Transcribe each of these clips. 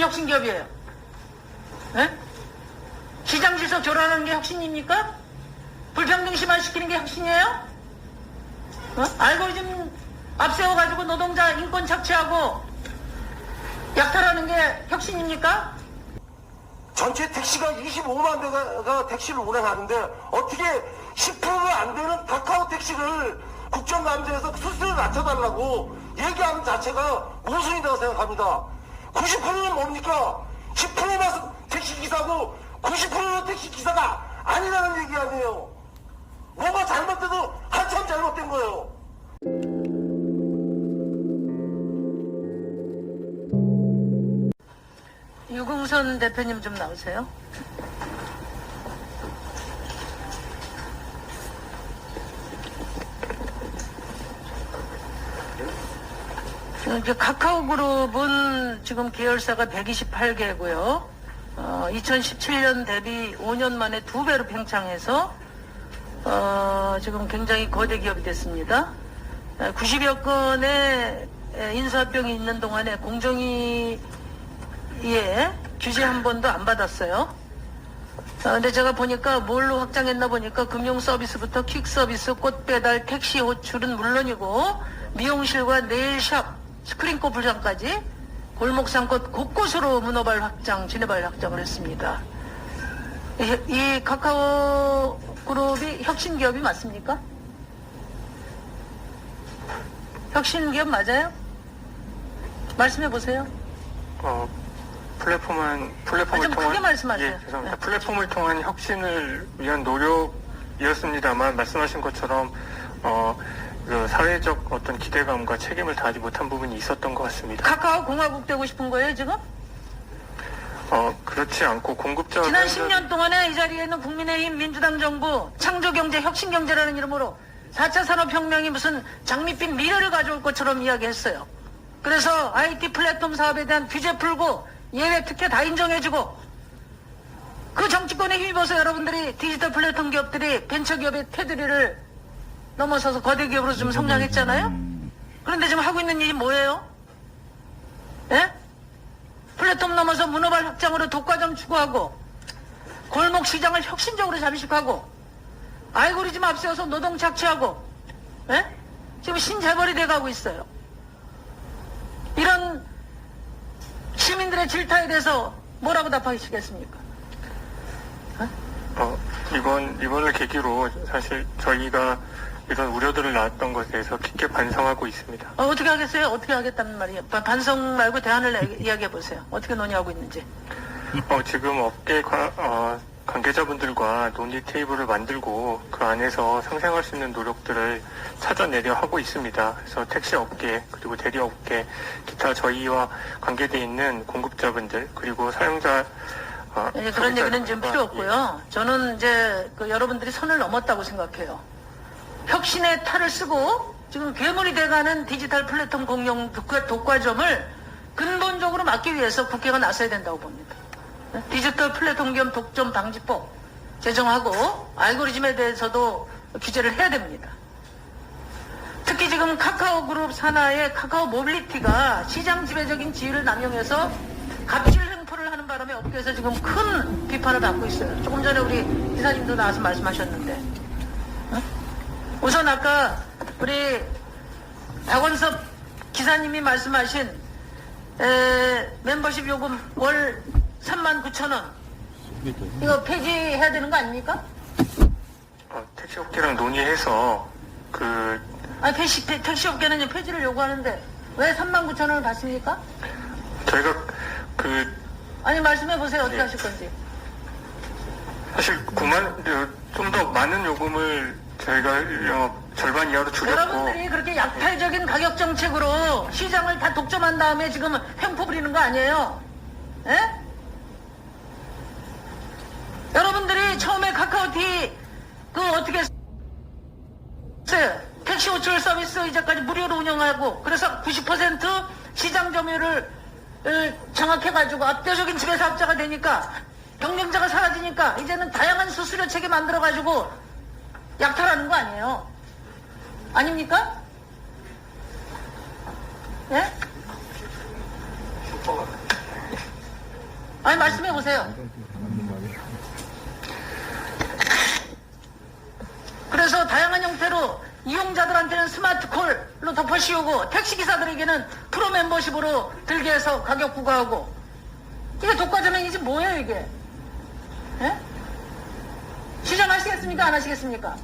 무슨 혁신기업이에요? 예? 시장 질서 교란하는 게 혁신입니까? 불평등 심화시키는 게 혁신이에요? 어? 알고리즘 앞세워가지고 노동자 인권 착취하고 약탈하는 게 혁신입니까? 전체 택시가 25만 대가 택시를 운행하는데 어떻게 10%가 안 되는 카카오 택시를 국정감사에서 수수료를 낮춰달라고 얘기하는 자체가 모순이라고 생각합니다. 90%는 뭡니까? 10%만 택시 기사고 90%는 택시 기사가 아니라는 얘기 아니에요. 뭐가 잘못돼도 한참 잘못된 거예요. 유궁선 대표님 좀 나오세요. 이제 카카오 그룹은 지금 계열사가 128개고요. 어, 2017년 대비 5년 만에 두 배로 팽창해서 어, 지금 굉장히 거대 기업이 됐습니다. 90여 건의 에, 인사병이 있는 동안에 공정위 예, 규제 한 번도 안 받았어요. 아, 근데 제가 보니까 뭘로 확장했나 보니까 금융 서비스부터 퀵 서비스, 꽃 배달, 택시 호출은 물론이고 미용실과 네일샵, 스크린코 불장까지 골목상권 곳곳으로 문어발 확장, 지네발 확장을 했습니다. 이, 이 카카오 그룹이 혁신 기업이 맞습니까? 혁신 기업 맞아요? 말씀해 보세요. 어, 플랫폼은 아, 플랫폼을 좀 크게 말씀하세요. 예, 죄송합니다. 네. 플랫폼을 통한 혁신을 위한 노력이었습니다만 말씀하신 것처럼 어, 그 사회적 어떤 기대감과 책임을 다하지 못한 부분이 있었던 것 같습니다. 카카오 공화국 되고 싶은 거예요, 지금? 어, 그렇지 않고 공급자 지난 사용자- 10년 동안에 이 자리에 있는 국민의힘 민주당 정부 창조경제 혁신경제라는 이름으로 4차 산업혁명이 무슨 장밋빛 미래를 가져올 것처럼 이야기했어요. 그래서 IT 플랫폼 사업에 대한 규제 풀고 예외 특혜 다 인정해주고 그 정치권에 힘입어서 여러분들이 디지털 플랫폼 기업들이 벤처기업의 테두리를 넘어서서 거대 기업으로 좀 성장했잖아요. 그런데 지금 하고 있는 일이 뭐예요? 예? 플랫폼 넘어서 문어발 확장으로 독과점 추구하고 골목 시장을 혁신적으로 잠식하고 알고리즘 앞세워서 노동 착취하고 예? 지금 신재벌이 돼가고 있어요. 이런 시민들의 질타에 대해서 뭐라고 답하시겠습니까? 어, 이번 이번을 계기로 사실 저희가 이런 우려들을 낳았던 것에 대해서 깊게 반성하고 있습니다. 어, 어떻게 하겠어요? 어떻게 하겠다는 말이에요? 바- 반성 말고 대안을 내- 이야기해 보세요. 어떻게 논의하고 있는지. 어, 지금 업계 관, 어, 관계자분들과 논의 테이블을 만들고 그 안에서 상생할 수 있는 노력들을 찾아내려 하고 있습니다. 그래서 택시 업계 그리고 대리 업계 기타 저희와 관계돼 있는 공급자분들 그리고 사용자 어, 예, 그런 얘기는 지금 필요 없고요. 저는 이제 그 여러분들이 선을 넘었다고 생각해요. 혁신의 탈을 쓰고 지금 괴물이 돼가는 디지털 플랫폼 공영 독과, 독과 점을 근본적으로 막기 위해서 국회가 나서야 된다고 봅니다. 네? 디지털 플랫폼 겸 독점 방지법 제정하고 알고리즘에 대해서도 규제를 해야 됩니다. 특히 지금 카카오 그룹 산하의 카카오 모빌리티가 시장 지배적인 지위를 남용해서 갑질 횡포를 하는 바람에 업계에서 지금 큰 비판을 받고 있어요. 조금 전에 우리 기사님도 나와서 말씀하셨는데. 어? 우선 아까 우리 박원섭 기사님이 말씀하신 에, 멤버십 요금 월 3만 9천 원 이거 폐지해야 되는 거 아닙니까? 어, 택시 업계랑 논의해서 그 아니 택시, 택시 업계는 폐지를 요구하는데 왜 3만 9천 원을 받습니까? 저희가 그 아니 말씀해 보세요 어떻게 네. 하실 건지. 사실 9만 좀 더 많은 요금을 저희가 어, 절반 이하로 줄였고 여러분들이 그렇게 약탈적인 가격 정책으로 시장을 다 독점한 다음에 지금 횡포 부리는 거 아니에요? 예? 여러분들이 처음에 카카오티 그 어떻게? 택시 호출 서비스 이제까지 무료로 운영하고 그래서 90% 시장 점유율을 을 장악해가지고 압도적인 지배사업자가 되니까 경쟁자가 사라지니까 이제는 다양한 수수료 체계 만들어가지고 약탈하는 거 아니에요? 아닙니까? 예? 아니 말씀해 보세요. 그래서 다양한 형태로 이용자들한테는 스마트콜로 덮어씌우고 택시기사들에게는 프로 멤버십으로 들게 해서 가격 부과하고 이게 독과점행이지 뭐예요 이게 예? 시정하시겠습니까 안 하시겠습니까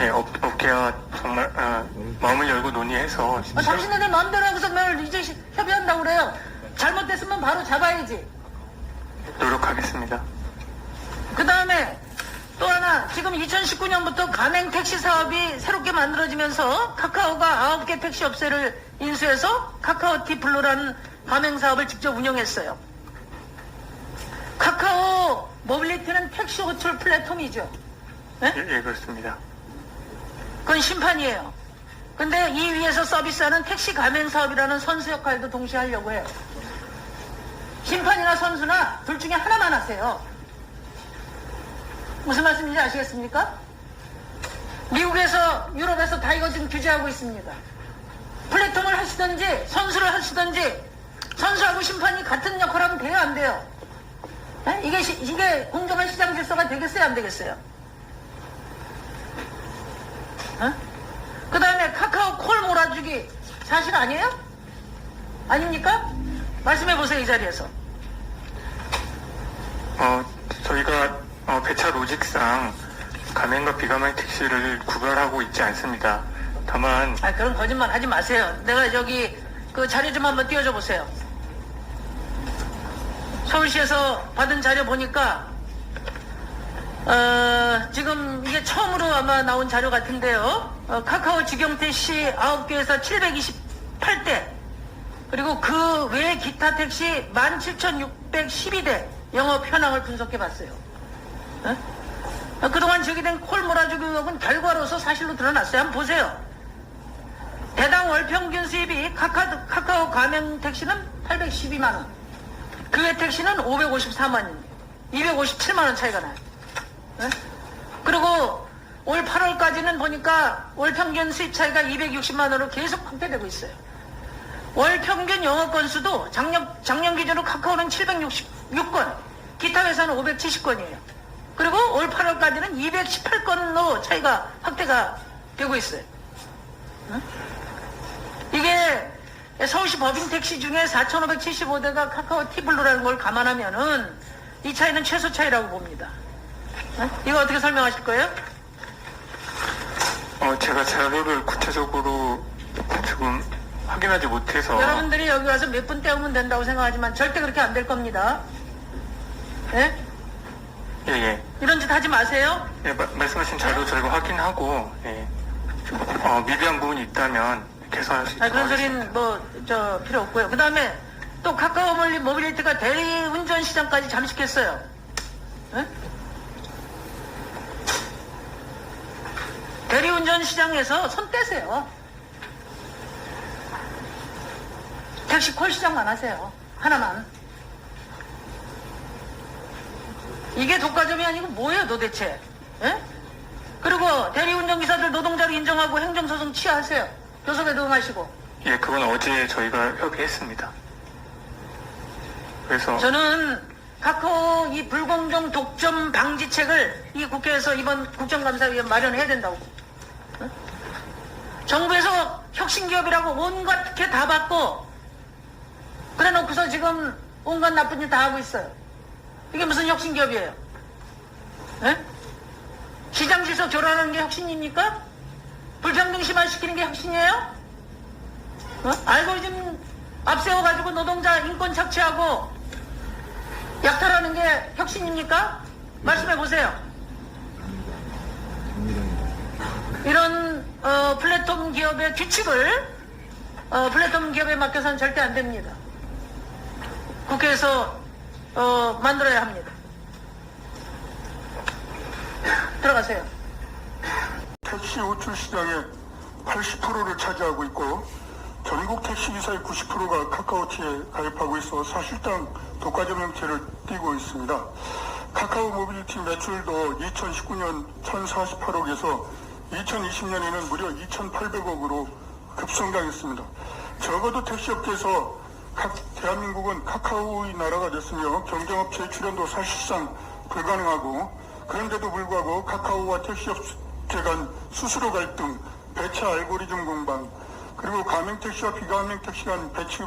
예, 업, 업계와 정말 아, 마음을 열고 논의해서 아, 당신네들 마음대로 하고서 뭘 이제 시- 협의한다고 그래요 잘못됐으면 바로 잡아야지 노력하겠습니다. 그 다음에 또 하나 지금 2019년부터 가맹 택시 사업이 새롭게 만들어지면서 카카오가 9개 택시 업체를 인수해서 카카오티 블루라는 가맹 사업을 직접 운영했어요. 카카오 모빌리티는 택시 호출 플랫폼이죠. 네? 예, 예, 그렇습니다. 그건 심판이에요. 근데 이 위에서 서비스하는 택시 가맹 사업이라는 선수 역할도 동시에 하려고 해요. 심판이나 선수나 둘 중에 하나만 하세요. 무슨 말씀인지 아시겠습니까? 미국에서 유럽에서 다 이거 지금 규제하고 있습니다. 플랫폼을 하시든지 선수를 하시든지 선수하고 심판이 같은 역할을 하면 돼요 안 돼요? 에? 이게 시- 이게 공정한 시장 질서가 되겠어요 안 되겠어요? 그 다음에 카카오 콜 몰아주기 사실 아니에요? 아닙니까? 말씀해 보세요 이 자리에서. 어, 저희가 어, 배차 로직상 가맹과 비가맹 택시를 구별하고 있지 않습니다. 다만 아 그런 거짓말 하지 마세요. 내가 여기 그 자료 좀 한번 띄워줘 보세요. 서울시에서 받은 자료 보니까 어, 지금 이게 처음으로 아마 나온 자료 같은데요. 어, 카카오 직영 택 시 9개에서 728대 그리고 그 외 기타 택시 17,612대 영업 현황을 분석해 봤어요. 어, 그동안 제기된 콜 몰아주기 의혹은 결과로서 사실로 드러났어요. 한번 보세요. 대당 월 평균 수입이 카카오, 카카오 가맹 택시는 812만 원, 그 외 택시는 554만 원, 257만 원 차이가 나요. 예? 그리고 올 8월까지는 보니까 월 평균 수입 차이가 260만 원으로 계속 확대되고 있어요. 월 평균 영업 건수도 작년, 작년 기준으로 카카오는 766건, 기타 회사는 570건이에요. 그리고 올 8월까지는 218건로 차이가 확대가 되고 있어요. 이게 서울시 법인 택시 중에 4,575대가 카카오 티블루라는 걸 감안하면은 이 차이는 최소 차이라고 봅니다. 어? 이거 어떻게 설명하실 거예요? 어, 제가 자료를 구체적으로 지금 확인하지 못해서 여러분들이 여기 와서 몇 분 때우면 된다고 생각하지만 절대 그렇게 안 될 겁니다. 예? 예, 예. 이런 짓 하지 마세요. 예, 마- 말씀하신 자료 저희가 확인하고 예, 어, 미비한 부분이 있다면 개선할 수 아, 있도록 그런 하겠습니다. 소리는 뭐, 저, 필요 없고요. 그 다음에 또 카카오 몰리 모빌리티가 대리 운전 시장까지 잠식했어요. 예? 대리운전 시장에서 손 떼세요. 택시 콜 시장만 하세요. 하나만. 이게 독과점이 아니고 뭐예요 도대체? 예? 그리고 대리운전기사들 노동자를 인정하고 행정소송 취하하세요. 교섭에 도움하시고. 예, 그건 어제 저희가 협의했습니다. 그래서 저는 카카오 이 불공정 독점 방지책을 이 국회에서 이번 국정감사위에 마련해야 된다고. 응? 정부에서 혁신기업이라고 온갖 게 다 받고 그래 놓고서 지금 온갖 나쁜 일다 하고 있어요. 이게 무슨 혁신기업이에요? 예? 시장 질서 교란하는 게 혁신입니까? 불평등 심화시키는 게 혁신이에요? 어? 알고리즘 앞세워가지고 노동자 인권 착취하고 약탈하는 게 혁신입니까? 말씀해 보세요. 이런 어, 플랫폼 기업의 규칙을 어, 플랫폼 기업에 맡겨서는 절대 안 됩니다. 국회에서 어, 만들어야 합니다. 들어가세요. 택시 호출 시장의 80%를 차지하고 있고 전국 택시기사의 90%가 카카오티에 가입하고 있어 사실상 독과점 형태를 띠고 있습니다. 카카오 모빌리티 매출도 2019년 1,048억에서 2020년에는 무려 2,800억으로 급성장했습니다. 적어도 택시업계에서 각, 대한민국은 카카오의 나라가 됐으며 경쟁업체의 출연도 사실상 불가능하고 그런데도 불구하고 카카오와 택시업체 간 수수료 갈등, 배차 알고리즘 공방, 그리고 가맹택시와 비가맹택시 간 배치,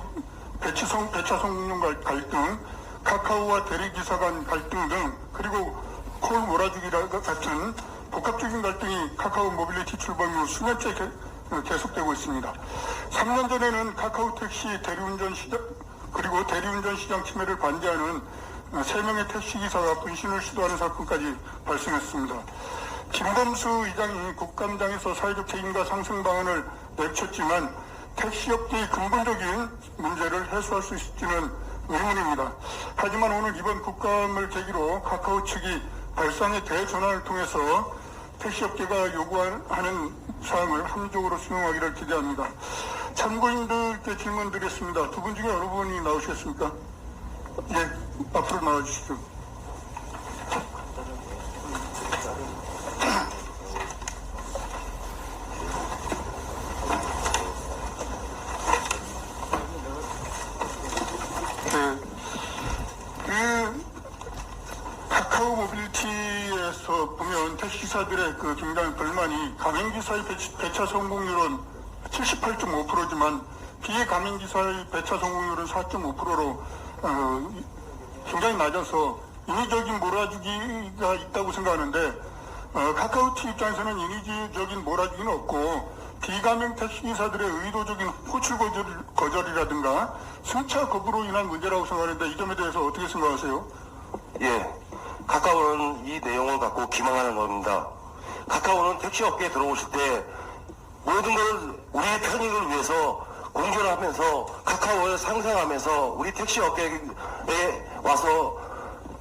배치성, 배차 성능 갈- 갈등, 카카오와 대리기사 간 갈등 등, 그리고 콜 몰아주기 같은 복합적인 갈등이 카카오 모빌리티 출범 이후 수년째 개- 어, 계속되고 있습니다. 3년 전에는 카카오 택시 대리운전 시장, 그리고 대리운전 시장 침해를 반대하는 어, 3명의 택시기사가 분신을 시도하는 사건까지 발생했습니다. 김범수 의장이 국감장에서 사회적 책임과 상승 방안을 내쳤지만 택시업계의 근본적인 문제를 해소할 수 있을지는 의문입니다. 하지만 오늘 이번 국감을 계기로 카카오 측이 발상의 대전환을 통해서 택시업계가 요구하는 사항을 합리적으로 수용하기를 기대합니다. 참고인들께 질문 드리겠습니다. 두 분 중에 어느 분이 나오시겠습니까? 예, 앞으로 나와주시죠. 네. 그 카카오 모빌리티에서 택시사들의 그 굉장히 불만이 가맹기사의 배차 성공률은 78.5%지만 비가맹기사의 배차 성공률은 4.5%로 어, 굉장히 낮아서 인위적인 몰아주기가 있다고 생각하는데 어, 카카오티 입장에서는 인위적인 몰아주기는 없고 비가맹 택시기사들의 의도적인 호출 거절, 거절이라든가 승차 거부로 인한 문제라고 생각하는데 이 점에 대해서 어떻게 생각하세요? 예, 카카오는 이 내용을 갖고 기망하는 겁니다. 카카오는 택시 업계에 들어오실 때 모든 걸 우리의 편익을 위해서 공존을 하면서 카카오를 상생하면서 우리 택시 업계에 와서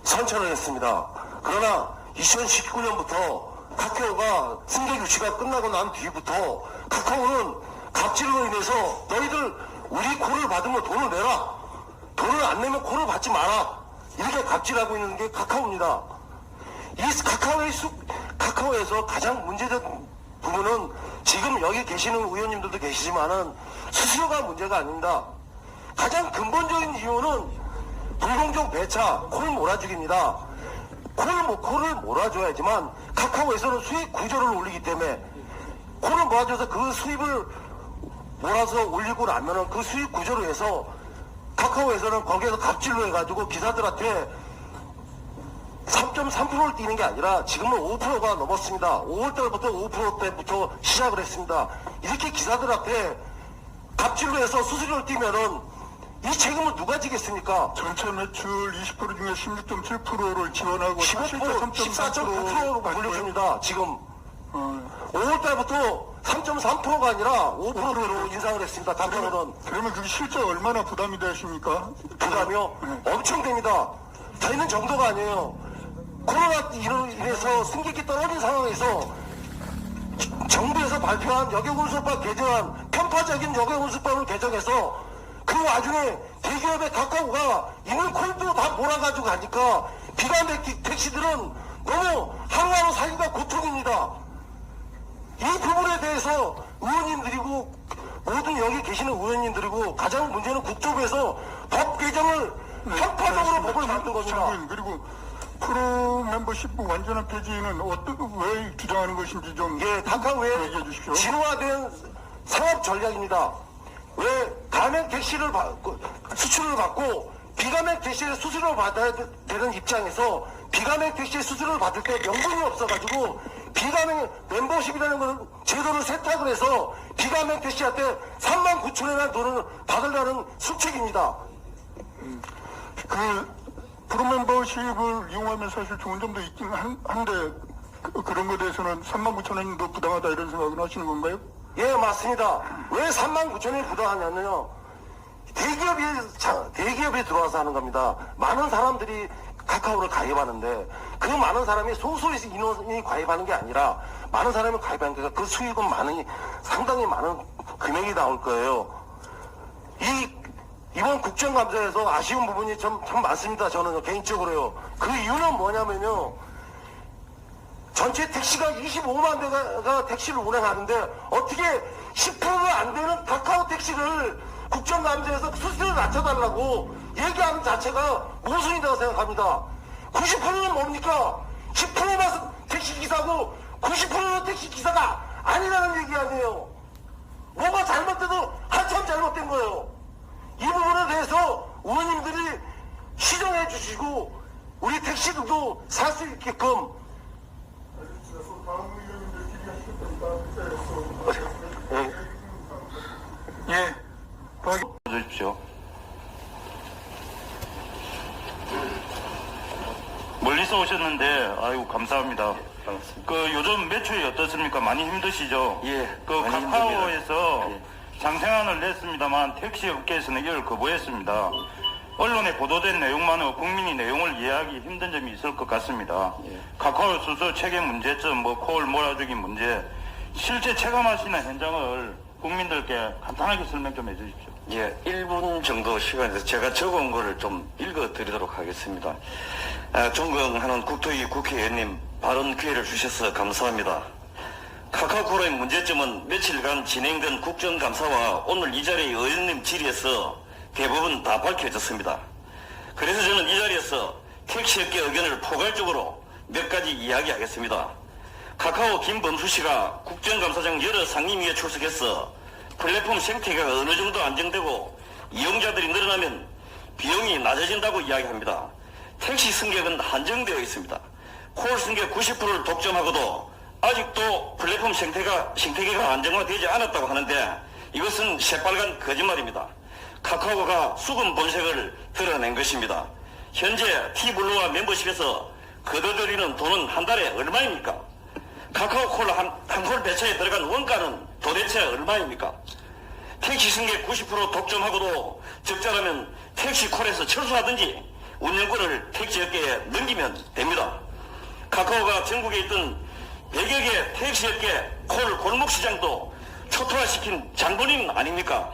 선처를 했습니다. 그러나 2019년부터 카카오가 승계 유치가 끝나고 난 뒤부터 카카오는 갑질로 인해서 너희들 우리 콜을 받으면 돈을 내라. 돈을 안 내면 콜을 받지 마라. 이렇게 갑질하고 있는 게 카카오입니다. 이 카카오의 수, 카카오에서 가장 문제적 부분은 지금 여기 계시는 의원님들도 계시지만은 수수료가 문제가 아닙니다. 가장 근본적인 이유는 불공정 배차, 콜 몰아주기입니다. 콜, 뭐, 콜을 몰아줘야지만 카카오에서는 수익 구조를 올리기 때문에 콜을 몰아줘서 그 수입을 몰아서 올리고 나면은 그 수익 구조로 해서 카카오에서는 거기에서 갑질로 해가지고 기사들한테 3.3%를 뛰는 게 아니라 지금은 5%가 넘었습니다. 5월 달부터 5%대부터 시작을 했습니다. 이렇게 기사들한테 갑질로 해서 수수료를 뛰면은 이 책임을 누가 지겠습니까? 전체 매출 20% 중에 16.7%를 지원하고 15%, 14.9%로 돌려줍니다. 지금 어, 5월 달부터 3.3%가 아니라 5%로 인상을 했습니다. 단편으로는. 그러면 그게 실제 얼마나 부담이 되십니까? 부담이요? 네. 엄청 됩니다. 되는 정도가 아니에요. 코로나 이로 인해서 승객이 떨어진 상황에서 정부에서 발표한 여객운수법 개정안 편파적인 여객운수법을 개정해서 그 와중에 대기업의 카카오가 있는 콜도 다 몰아가지고 가니까 비관백 택시들은 너무 하루하루 살기가 고통입니다. 이 부분에 대해서 의원님들이고 모든 여기 계시는 의원님들이고 가장 문제는 국토부에서 법 개정을 편파적으로 법을 만든 겁니다. 그리고 프로 멤버십 완전한 폐지는 어떤 왜 주장하는 것인지 좀 예, 얘기해 주십시오. 진화된 상업 전략입니다. 왜 가맹 택시를 받고 수출을 받고 비가맹 택시의 수수료를 받아야 되- 되는 입장에서 비가맹 택시의 수수료를 받을 때 명분이 없어가지고 비가맹 멤버십이라는 걸 제도를 세탁을 해서 비가맹 택시한테 3만 9천 원이라는 돈을 받으려는 수책입니다. 그 프로 멤버십을 이용하면 사실 좋은 점도 있긴 한, 한데 그, 그런 것에 대해서는 3만 9천 원도 부당하다 이런 생각은 하시는 건가요? 예, 맞습니다. 왜 3만 9천 원이 부당하냐면요. 대기업이, 자- 대기업에 들어와서 하는 겁니다. 많은 사람들이 카카오를 가입하는데 그 많은 사람이 소수의 인원이 가입하는 게 아니라 많은 사람이 가입하는 게그 수익은 많이, 상당히 많은 금액이 나올 거예요. 이, 이번 국정감사에서 아쉬운 부분이 참, 참 많습니다. 저는 개인적으로요. 그 이유는 뭐냐면요. 전체 택시가 25만 대가 택시를 운행하는데 어떻게 10%가 안 되는 카카오 택시를 국정감사에서 수수료 낮춰달라고 얘기하는 자체가 모순이라고 생각합니다. 90%는 뭡니까? 10%만 택시기사고 90%는 택시기사가 아니라는 얘기 아니에요. 뭐가 잘못돼도 한참 잘못된 거예요. 이 부분에 대해서 의원님들이 시정해 주시고 우리 택시들도 살 수 있게끔 예. 주십시오. 멀리서 오셨는데 아이고 감사합니다. 그 요즘 매출이 어떻습니까? 많이 힘드시죠? 예, 그 많이 카카오에서 힘듭니다. 장생안을 냈습니다만 택시 업계에서는 이걸 거부했습니다. 언론에 보도된 내용만으로 국민이 내용을 이해하기 힘든 점이 있을 것 같습니다. 예. 카카오 수수 체계 문제점, 뭐 코을 몰아주기 문제, 실제 체감하시는 현장을 국민들께 간단하게 설명 좀 해주십시오. 예, 1분 정도 시간에서 제가 적은 거를 좀 읽어드리도록 하겠습니다. 아, 존경하는 국토위 국회의원님 발언 기회를 주셔서 감사합니다. 카카오코로의 문제점은 며칠간 진행된 국정감사와 오늘 이 자리의 의원님 질의에서 대부분 다 밝혀졌습니다. 그래서 저는 이 자리에서 택시업계 의견을 포괄적으로 몇 가지 이야기하겠습니다. 카카오 김범수 씨가 국정감사장 여러 상임위에 출석해서 플랫폼 생태계가 어느 정도 안정되고 이용자들이 늘어나면 비용이 낮아진다고 이야기합니다. 택시 승객은 한정되어 있습니다. 콜 승객 90%를 독점하고도 아직도 플랫폼 생태가, 생태계가 안정화되지 않았다고 하는데 이것은 새빨간 거짓말입니다. 카카오가 수금 본색을 드러낸 것입니다. 현재 T블루와 멤버십에서 거둬들이는 돈은 한 달에 얼마입니까? 카카오콜라 한, 한콜 배차에 들어간 원가는 도대체 얼마입니까? 택시 승객 90% 독점하고도 적자라면 택시콜에서 철수하든지 운영권을 택시업계에 넘기면 됩니다. 카카오가 전국에 있던 100여 개 택시업계 콜 골목시장도 초토화시킨 장본인 아닙니까?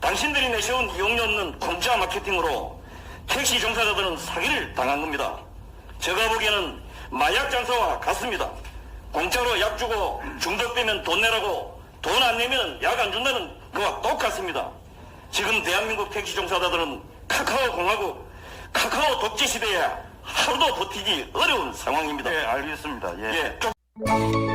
당신들이 내세운 이용료 없는 공짜 마케팅으로 택시 종사자들은 사기를 당한 겁니다. 제가 보기에는 마약 장사와 같습니다. 공짜로 약 주고 중독되면 돈 내라고 돈 안 내면 약 안 준다는 그와 똑같습니다. 지금 대한민국 택시 종사자들은 카카오 공화국, 카카오 독재 시대에 하루도 버티기 어려운 상황입니다. 네, 알겠습니다. 예. 예, 좀